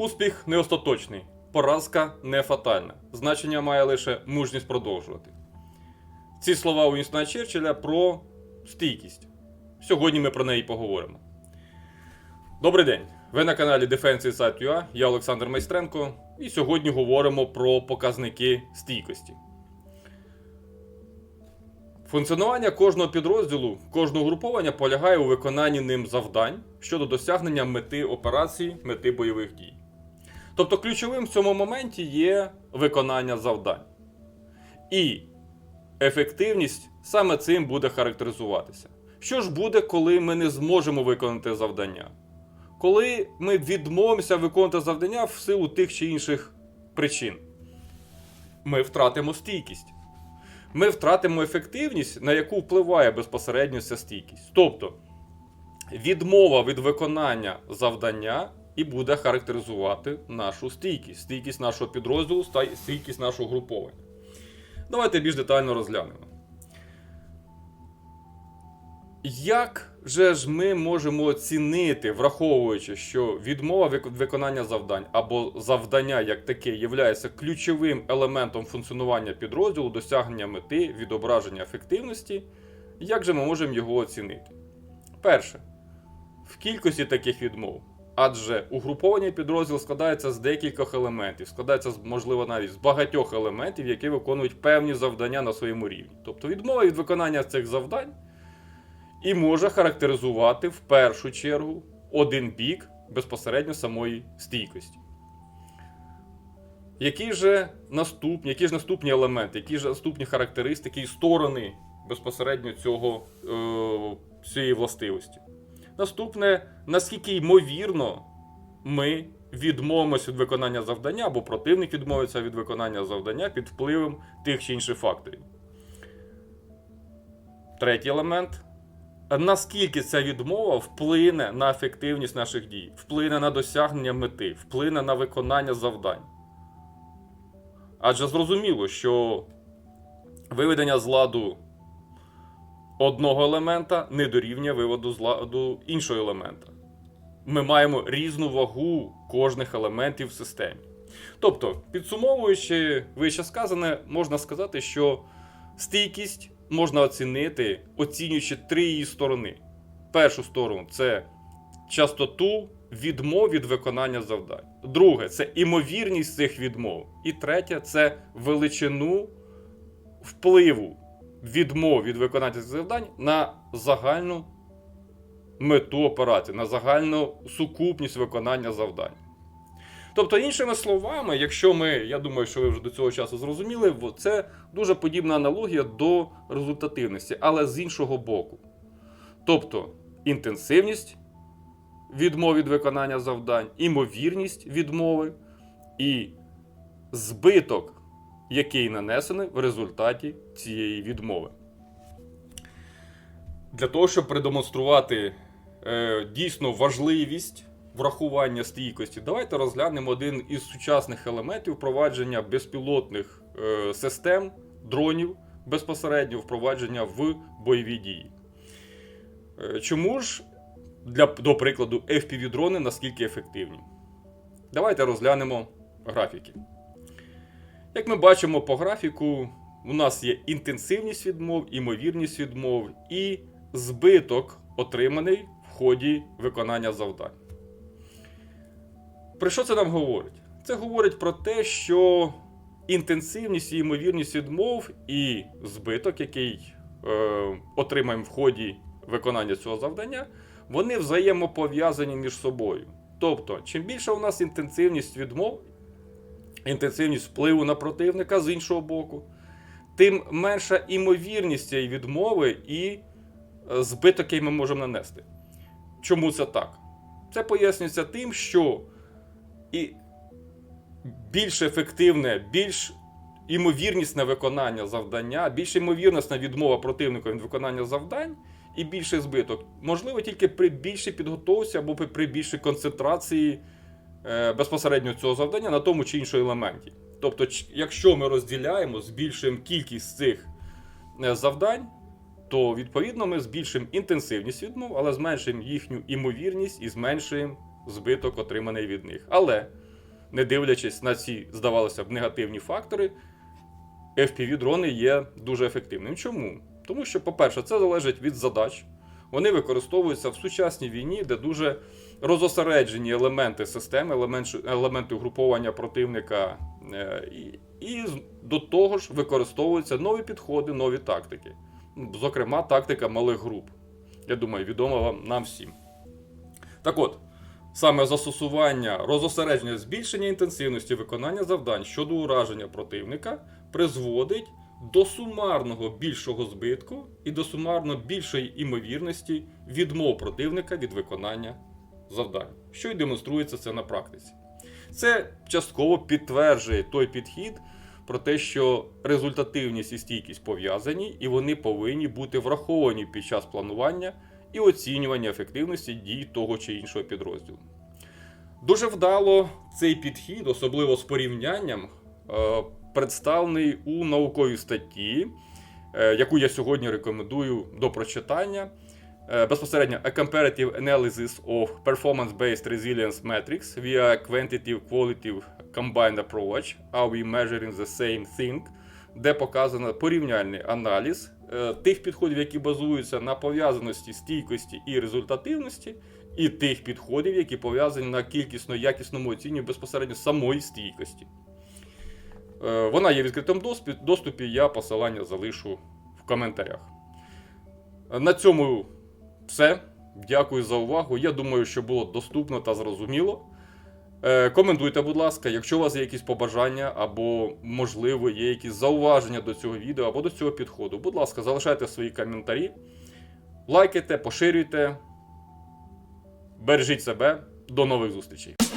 Успіх не остаточний, поразка не фатальна. Значення має лише мужність продовжувати. Ці слова Уінстона Черчилля про стійкість. Сьогодні ми про неї поговоримо. Добрий день! Ви на каналі Defense Insight.ua, я Олександр Майстренко, і сьогодні говоримо про показники стійкості. Функціонування кожного підрозділу, кожного груповання полягає у виконанні ним завдань щодо досягнення мети операції, мети бойових дій. Тобто ключовим в цьому моменті є виконання завдань. І ефективність саме цим буде характеризуватися. Що ж буде, коли ми не зможемо виконати завдання? Коли ми відмовимося виконувати завдання в силу тих чи інших причин, ми втратимо стійкість. Ми втратимо ефективність, на яку впливає безпосередньо ця стійкість. Тобто відмова від виконання завдання і буде характеризувати нашу стійкість, стійкість нашого підрозділу, стійкість нашого груповання. Давайте більш детально розглянемо. Як же ж ми можемо оцінити, враховуючи, що відмова виконання завдань або завдання як таке є ключовим елементом функціонування підрозділу, досягнення мети, відображення ефективності, як же ми можемо його оцінити? Перше, в кількості таких відмов. Адже угруповання підрозділу складається з декількох елементів, складається можливо навіть з багатьох елементів, які виконують певні завдання на своєму рівні. Тобто відмова від виконання цих завдань і може характеризувати в першу чергу один бік безпосередньо самої стійкості. Які ж наступні, які ж наступні елементи, які ж наступні характеристики і сторони безпосередньо цього, е, цієї властивості? Наступне, наскільки ймовірно ми відмовимося від виконання завдання, або противник відмовиться від виконання завдання під впливом тих чи інших факторів. Третій елемент наскільки ця відмова вплине на ефективність наших дій, вплине на досягнення мети, вплине на виконання завдань. Адже зрозуміло, що виведення з ладу одного елемента не дорівнює виводу з ладу іншого елемента. Ми маємо різну вагу кожних елементів в системі. Тобто, підсумовуючи вище сказане, можна сказати, що стійкість можна оцінити, оцінюючи три її сторони. Першу сторону це частоту відмов від виконання завдань. Друге це імовірність цих відмов. І третє це величину впливу відмов від виконання цих завдань на загальну мету операції, на загальну сукупність виконання завдань. Тобто, іншими словами, якщо ми, я думаю, що ви вже до цього часу зрозуміли, це дуже подібна аналогія до результативності, але з іншого боку. Тобто інтенсивність відмов від виконання завдань, імовірність відмови і збиток, який нанесений в результаті цієї відмови. Для того, щоб продемонструвати е, дійсно важливість врахування стійкості, давайте розглянемо один із сучасних елементів впровадження безпілотних е, систем, дронів безпосередньо впровадження в бойові дії. Е, чому ж, для, до прикладу, FPV-дрони наскільки ефективні? Давайте розглянемо графіки. Як ми бачимо по графіку, у нас є інтенсивність відмов, імовірність відмов і збиток, отриманий в ході виконання завдань. Про що це нам говорить? Це говорить про те, що інтенсивність і ймовірність відмов і збиток, який е, отримаємо в ході виконання цього завдання, вони взаємопов'язані між собою. Тобто, чим більше у нас інтенсивність відмов, інтенсивність впливу на противника з іншого боку, тим менша імовірність цієї відмови і е, збиток, який ми можемо нанести. Чому це так? Це пояснюється тим, що і більш ефективне, більш імовірнісне виконання завдання, більш імовірнісна відмова противника від виконання завдань і більший збиток. Можливо, тільки при більшій підготовці або при- більшій концентрації безпосередньо цього завдання на тому чи іншому елементі. Тобто, якщо ми розділяємо, збільшуємо кількість цих е, завдань, то відповідно ми збільшимо інтенсивність відмов, але зменшуємо їхню імовірність і зменшуємо збиток, отриманий від них. Але не дивлячись на ці, здавалося б, негативні фактори, FPV-дрони є дуже ефективним. Чому? Тому що, по-перше, це залежить від задач. Вони використовуються в сучасній війні, де дуже розосереджені елементи системи, елемент- елементи угруповання противника. е, І, і до того ж використовуються нові підходи, нові тактики. Зокрема, тактика малих груп. Я думаю, відома вам нам всім. Так от, саме застосування розосередження збільшення інтенсивності виконання завдань щодо ураження противника призводить до сумарного більшого збитку і до сумарно більшої імовірності відмов противника від виконання завдань, що й демонструється це на практиці. Це частково підтверджує той підхід про те, що результативність і стійкість пов'язані, і вони повинні бути враховані під час планування і оцінювання ефективності дій того чи іншого підрозділу. Дуже вдало цей підхід, особливо з порівнянням, е, представлений у науковій статті, е, яку я сьогодні рекомендую до прочитання. Е, Безпосередньо A Comparative Analysis of Performance-Based Resilience Metrics via Quantitative Qualitative Combined Approach, Are we measuring the same thing, де показано порівняльний аналіз е, тих підходів, які базуються на пов'язаності стійкості і результативності, і тих підходів, які пов'язані на кількісно-якісному оцінюванні безпосередньо самої стійкості. Е, Вона є в відкритому доступі, я посилання залишу в коментарях. На цьому все. Дякую за увагу. Я думаю, що було доступно та зрозуміло. Е, Коментуйте, будь ласка, якщо у вас є якісь побажання, або, можливо, є якісь зауваження до цього відео або до цього підходу. Будь ласка, залишайте свої коментарі, лайкайте, поширюйте. Бережіть себе. До нових зустрічей!